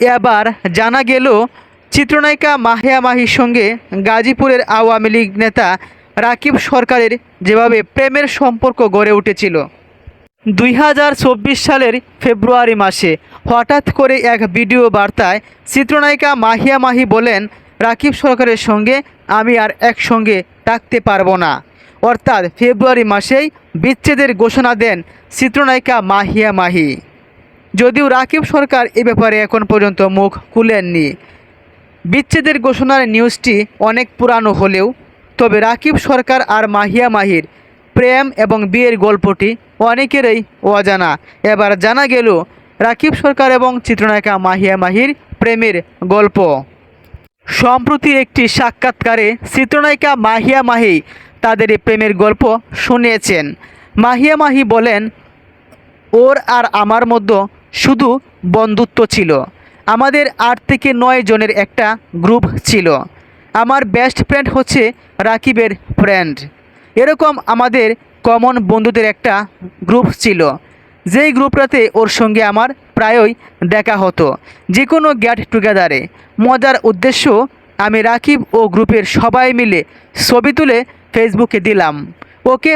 এবার জানা গেল, চিত্রনায়িকা মাহিয়া মাহির সঙ্গে গাজীপুরের আওয়ামী লীগ নেতা রাকিব সরকারের যেভাবে প্রেমের সম্পর্ক গড়ে উঠেছিল। দুই হাজার চব্বিশ সালের ফেব্রুয়ারি মাসে হঠাৎ করে এক ভিডিও বার্তায় চিত্রনায়িকা মাহিয়া মাহি বলেন, রাকিব সরকারের সঙ্গে আমি আর একসঙ্গে থাকতে পারব না। অর্থাৎ ফেব্রুয়ারি মাসেই বিচ্ছেদের ঘোষণা দেন চিত্রনায়িকা মাহিয়া মাহি। যদিও রাকিব সরকার এ ব্যাপারে এখন পর্যন্ত মুখ খুলেননি। বিচ্ছেদের ঘোষণার নিউজটি অনেক পুরানো হলেও, তবে রাকিব সরকার আর মাহিয়া মাহির প্রেম এবং বিয়ের গল্পটি অনেকেরই অজানা। এবার জানা গেল রাকিব সরকার এবং চিত্রনায়িকা মাহিয়া মাহির প্রেমের গল্প। সম্প্রতি একটি সাক্ষাৎকারে চিত্রনায়িকা মাহিয়া মাহি তাদের প্রেমের গল্প শুনিয়েছেন। মাহিয়া মাহি বলেন, ওর আর আমার মধ্যে শুধু বন্ধুত্ব ছিল। আমাদের আট থেকে নয় জনের একটা গ্রুপ ছিল। আমার বেস্ট ফ্রেন্ড হচ্ছে রাকিবের ফ্রেন্ড এরকম আমাদের কমন বন্ধুদের একটা গ্রুপ ছিল। যেই গ্রুপটাতে ওর সঙ্গে আমার প্রায়ই দেখা হতো। যে কোনো গেট টুগেদারে মজার উদ্দেশ্য, আমি রাকিব ও গ্রুপের সবাই মিলে ছবি তুলে ফেসবুকে দিলাম। ওকে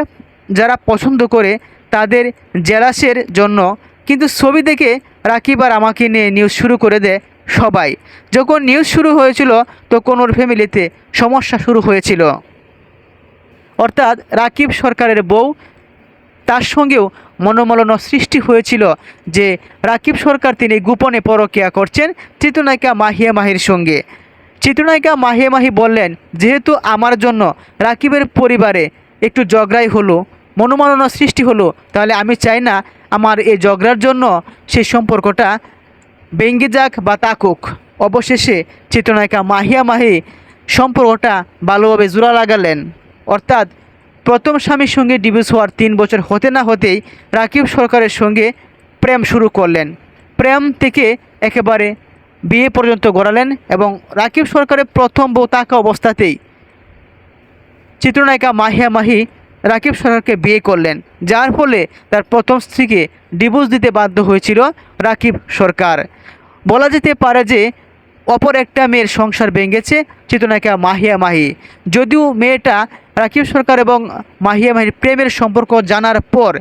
যারা পছন্দ করে তাদের জেলাসের জন্য কিন্তু ছবি দেখে রাকিব আর আমাকে নিয়ে নিউজ শুরু করে দেয় সবাই। যখন নিউজ শুরু হয়েছিল, তখন ওর ফ্যামিলিতে সমস্যা শুরু হয়েছিল। অর্থাৎ রাকিব সরকারের বউ, তার সঙ্গেও মনোমালন্য সৃষ্টি হয়েছিল যে রাকিব সরকার তিনি গোপনে পরকিয়া করছেন চিত্রনায়িকা মাহিয়া মাহির সঙ্গে। চিত্রনায়িকা মাহিয়া মাহি বললেন, যেহেতু আমার জন্য রাকিবের পরিবারে একটু জগড়াই হলো, মনোমালন্য সৃষ্টি হলো, তাহলে আমি চাই না আমার এই ঝগড়ার জন্য সেই সম্পর্কটা ভেঙ্গে যাক বা তাকুক। অবশেষে চিত্রনায়িকা মাহিয়া মাহি সম্পর্কটা ভালোভাবে জোড়া লাগালেন। অর্থাৎ প্রথম স্বামীর সঙ্গে ডিভোর্স হওয়ার তিন বছর হতে না হতেই রাকিব সরকারের সঙ্গে প্রেম শুরু করলেন। প্রেম থেকে একেবারে বিয়ে পর্যন্ত গড়ালেন এবং রাকিব সরকারের প্রথম বউ থাকা অবস্থাতেই চিত্রনায়িকা মাহিয়া মাহি রাকিব সরকারকে বিয়ে করলেন, যার ফলে তার প্রথম স্ত্রীকে ডিভোর্স দিতে বাধ্য হয়েছিল রাকিব সরকার। বলা যেতে পারে যে, অপর একটা মেয়ের সংসার ভেঙেছে চিত্রনায়িকা মাহিয়া মাহি। যদিও মেয়েটা রাকিব সরকার এবং মাহিয়া মাহির প্রেমের সম্পর্ক জানার পর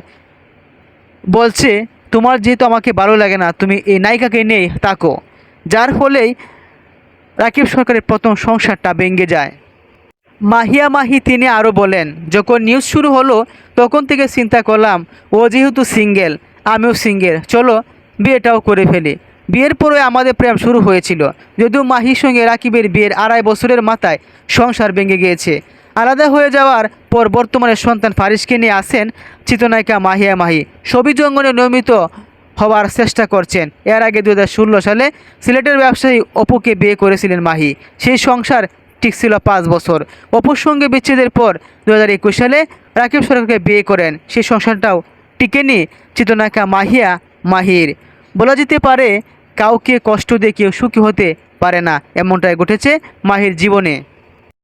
বলছে, তোমার যেহেতু আমাকে ভালো লাগে না, তুমি এই নায়িকাকে নেই তাকো যার ফলেই রাকিব সরকারের প্রথম সংসারটা ভেঙে যায়। মাহিয়া মাহি তিনি আরও বলেন, যখন নিউজ শুরু হলো, তখন থেকে চিন্তা করলাম, ও যেহেতু সিঙ্গেল আমিও সিঙ্গেল চলো বিয়েটাও করে ফেলি। বিয়ের পরে আমাদের প্রেম শুরু হয়েছিল, যদিও মাহির সঙ্গে রাকিবের বিয়ের আড়াই বছরের মাথায় সংসার ভেঙে গিয়েছে। আলাদা হয়ে যাওয়ার পর বর্তমানে সন্তান ফারিসকে নিয়ে আসেন চিত্রনায়িকা মাহিয়া মাহি। ছবি জঙ্গনে নিয়মিত হওয়ার চেষ্টা করছেন। এর আগে দু হাজার ষোলো সালে সিলেটের ব্যবসায়ী অপুকে বিয়ে করেছিলেন মাহি। সেই সংসার ঠিক ছিল পাঁচ বছর। অপুর সঙ্গে বিচ্ছেদের পর দু হাজার একুশ সালে রাকিব সরকারকে বিয়ে করেন। সেই সংসারটাও টিকেনি চিত্রনায়িকা মাহিয়া মাহির। বলা যেতে পারে, কাউকে কষ্ট দিয়ে কেউ সুখী হতে পারে না, এমনটাই ঘটেছে মাহির জীবনে।